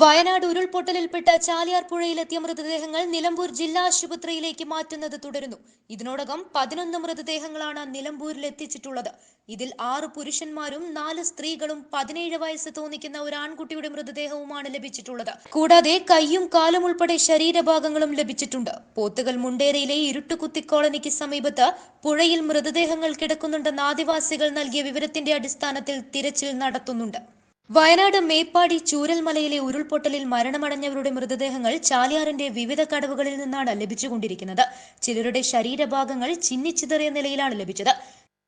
വയനാട് ഉരുൾപൊട്ടലിൽപ്പെട്ട ചാലിയാർ പുഴയിലെത്തിയ മൃതദേഹങ്ങൾ നിലമ്പൂർ ജില്ലാ ആശുപത്രിയിലേക്ക് മാറ്റുന്നത് തുടരുന്നു. ഇതിനോടകം പതിനൊന്ന് മൃതദേഹങ്ങളാണ് നിലമ്പൂരിൽ എത്തിച്ചിട്ടുള്ളത്. ഇതിൽ ആറ് പുരുഷന്മാരും നാല് സ്ത്രീകളും പതിനേഴ് വയസ്സ് തോന്നിക്കുന്ന ഒരു ആൺകുട്ടിയുടെ മൃതദേഹവുമാണ് ലഭിച്ചിട്ടുള്ളത്. കൂടാതെ കൈയും കാലും ഉൾപ്പെടെ ശരീരഭാഗങ്ങളും ലഭിച്ചിട്ടുണ്ട്. പോത്തുകൾ മുണ്ടേരയിലെ ഇരുട്ടുകുത്തി കോളനിക്ക് സമീപത്ത് പുഴയിൽ മൃതദേഹങ്ങൾ കിടക്കുന്നുണ്ടെന്ന് ആദിവാസികൾ നൽകിയ വിവരത്തിന്റെ അടിസ്ഥാനത്തിൽ തിരച്ചിൽ നടത്തുന്നുണ്ട്. വയനാട് മേപ്പാടി ചൂരൽമലയിലെ ഉരുൾപൊട്ടലിൽ മരണമടഞ്ഞവരുടെ മൃതദേഹങ്ങൾ ചാലിയാറിന്റെ വിവിധ കടവുകളിൽ നിന്നാണ് ലഭിച്ചുകൊണ്ടിരിക്കുന്നത്. ചിലരുടെ ശരീരഭാഗങ്ങൾ ചിന്നിച്ചിതറിയ നിലയിലാണ് ലഭിച്ചത്.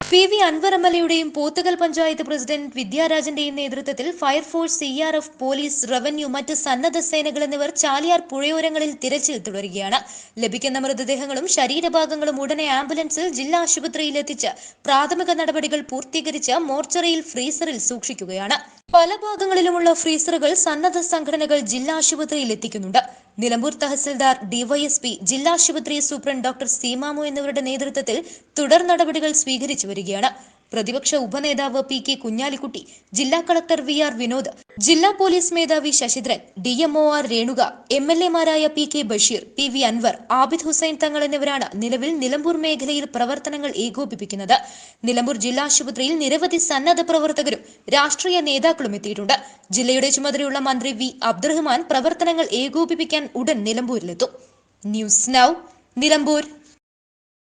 പി വി അൻവറമ്മലയുടെയും പോത്തുകൽ പഞ്ചായത്ത് പ്രസിഡന്റ് വിദ്യാരാജന്റെയും നേതൃത്വത്തിൽ fire force C R F police revenue മറ്റ് സന്നദ്ധ സേനകൾ എന്നിവർ ചാലിയാർ പുഴയോരങ്ങളിൽ തിരച്ചിൽ തുടരുകയാണ്. ലഭിക്കുന്ന മൃതദേഹങ്ങളും ശരീരഭാഗങ്ങളും ഉടനെ ആംബുലൻസിൽ ജില്ലാ ആശുപത്രിയിൽ എത്തിച്ച് പ്രാഥമിക നടപടികൾ പൂർത്തീകരിച്ച് മോർച്ചറിയിൽ ഫ്രീസറിൽ സൂക്ഷിക്കുകയാണ്. പല ഭാഗങ്ങളിലുമുള്ള ഫ്രീസറുകൾ സന്നദ്ധ സംഘടനകൾ ജില്ലാ ആശുപത്രിയിൽ എത്തിക്കുന്നുണ്ട്. നിലമ്പൂർ തഹസിൽദാർ ഡിവൈഎസ്പി ജില്ലാ ആശുപത്രി സൂപ്രണ്ട് ഡോക്ടർ സീമാമു എന്നിവരുടെ നേതൃത്വത്തിൽ തുടർ നടപടികൾ സ്വീകരിച്ചു വരികയാണ്. പ്രതിപക്ഷ ഉപനേതാവ് പി കെ കുഞ്ഞാലിക്കുട്ടി ജില്ലാ കളക്ടർ വി ആർ വിനോദ് ജില്ലാ പോലീസ് മേധാവി Sasidharan D M O R Renuka M L എമാരായ P K Basheer P V Anvar Abid Hussain Thangal എന്നിവരാണ് നിലവിൽ നിലമ്പൂർ മേഖലയിൽ പ്രവർത്തനങ്ങൾ ഏകോപിപ്പിക്കുന്നത്. നിലമ്പൂർ ജില്ലാ ആശുപത്രിയിൽ നിരവധി സന്നദ്ധ പ്രവർത്തകരും രാഷ്ട്രീയ നേതാക്കളും എത്തിയിട്ടുണ്ട്. ജില്ലയുടെ ചുമതലയുള്ള മന്ത്രി വി അബ്ദുറഹ്മാൻ പ്രവർത്തനങ്ങൾ ഏകോപിപ്പിക്കാൻ ഉടൻ നിലമ്പൂരിലെത്തും. News now Nilambur.